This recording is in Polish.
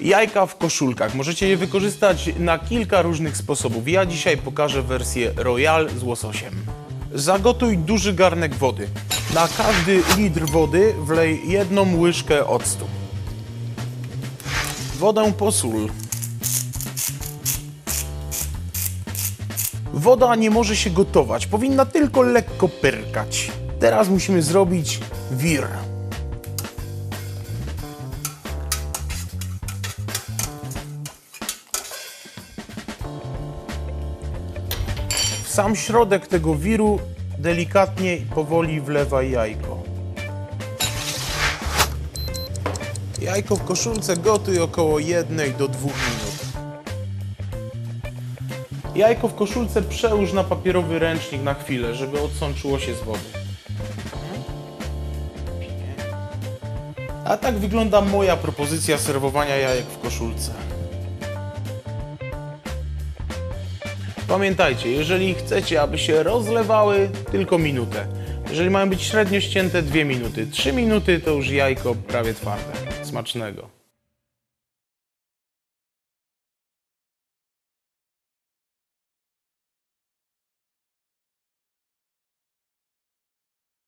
Jajka w koszulkach. Możecie je wykorzystać na kilka różnych sposobów. Ja dzisiaj pokażę wersję Royal z łososiem. Zagotuj duży garnek wody. Na każdy litr wody wlej jedną łyżkę octu. Wodę posól. Woda nie może się gotować, powinna tylko lekko pyrkać. Teraz musimy zrobić wir. Sam środek tego wiru delikatnie i powoli wlewaj jajko. Jajko w koszulce gotuj około 1 do 2 minut. Jajko w koszulce przełóż na papierowy ręcznik na chwilę, żeby odsączyło się z wody. A tak wygląda moja propozycja serwowania jajek w koszulce. Pamiętajcie, jeżeli chcecie, aby się rozlewały, tylko minutę. Jeżeli mają być średnio ścięte, dwie minuty. Trzy minuty to już jajko prawie twarde. Smacznego.